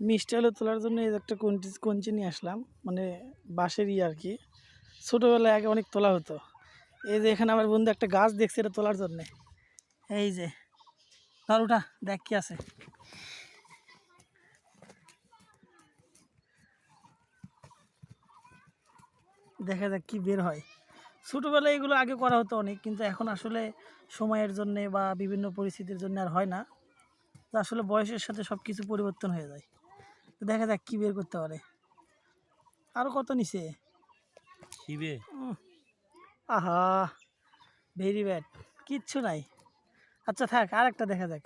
মিষ্টি আলু তোলার জন্য এই একটা কঞ্চি কঞ্চি নিয়ে আসলাম। মানে বাঁশের ই আর কি। ছোটোবেলায় আগে অনেক তোলা হতো। এই যে এখানে আমার বন্ধু একটা গাছ দেখছে এটা তোলার জন্যে। এই যে, ধর ওটা, দেখ কি আছে। দেখা যাক কি বের হয়। ছোটোবেলায় এগুলো আগে করা হতো অনেক, কিন্তু এখন আসলে সময়ের জন্যে বা বিভিন্ন পরিস্থিতির জন্য আর হয় না। আসলে বয়সের সাথে সব কিছু পরিবর্তন হয়ে যায়। তো দেখা যাক কী বের করতে পারে। আরও কত নিছে? শিবে আহা ভেরি ব্যাড কিচ্ছু নাই। আচ্ছা থাক আর একটা দেখা যাক।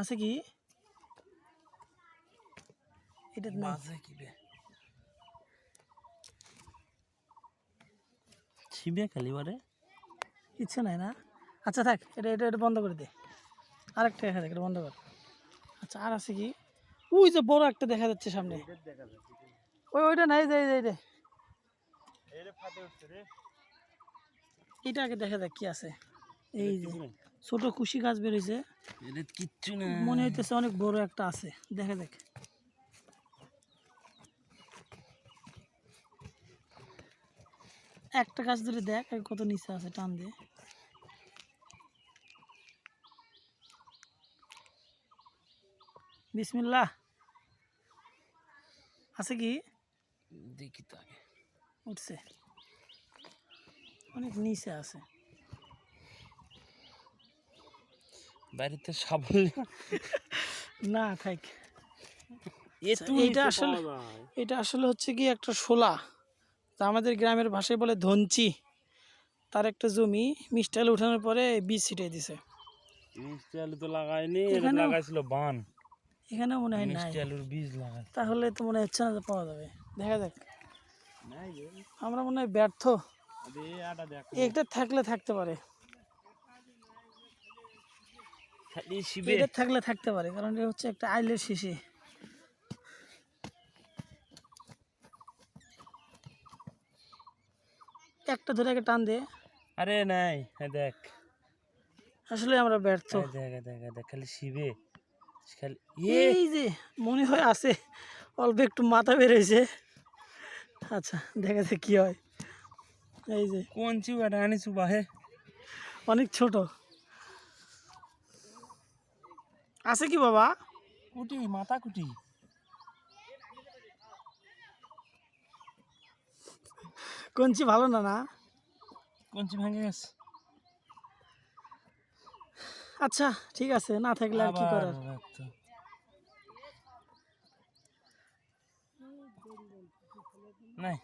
আছে কি? এটা নাই। বাজে কিবে শিবে খালি বারে কিচ্ছু নাই না? আচ্ছা থাক এটা এটা এটা বন্ধ করে দে। আরেকটা দেখা যাক এটা বন্ধ কর। আচ্ছা আর আছে কি? ওই যে বড় একটা দেখা যাচ্ছে সামনে। ওই ওইটা নাই যাই যাই রে এটা আগে দেখা যাক কি আছে। এই যে ছোট খুশি গাছ বেরিয়েছে এটা কিচ্ছু না। মনে হইতেছে অনেক বড় একটা আছে। দেখা যাক। একটা গাছ ধরে দেখ কত নিচে আছে টান দিয়ে বিসমিল্লাহ। আছে কি? দেখি তো আগে। উঠছে। অনেক নিচে আছে। বাড়িতে সাবল না থাক। এত এইটা আসলে এটা আসলে হচ্ছে কি একটা শোলা। তা আমাদের গ্রামের ভাষায় বলে ধনচি। তার একটা জমি মিষ্টি আলু উঠানোর পরে বীজ ছিটিয়ে দিছে। মিষ্টি আলু তো লাগায়নি লাগাইছিল বান। এখানেও মনে হয় নাই। আলুর বীজ লাগাই তাহলে তো মনে হচ্ছে না যে পাওয়া যাবে। দেখা যাক। আমরা মনে হয় ব্যর্থ। এটা থাকলে থাকতে পারে। এটা থাকলে থাকতে পারে কারণ এটা হচ্ছে একটা আইলের শিশি। একটা ধরে টান দে। আরে নাই দেখ। আসলে আমরা ব্যর্থ। দেখ দেখ দেখ খালি শিবে। এই যে মনে হয় আছে। অল্প একটু মাথা বেরোয়েছে আচ্ছা দেখা যাক কি হয়। এই যে। কোন এটা আনিছু বাহে অনেক ছোট। আছে কি বাবা? কুটি মাথা কুটি। কঞ্চি ভালো না না? কঞ্চি ভাঙে গেছে। আচ্ছা ঠিক আছে না থাকলে আর কি করার? নাই।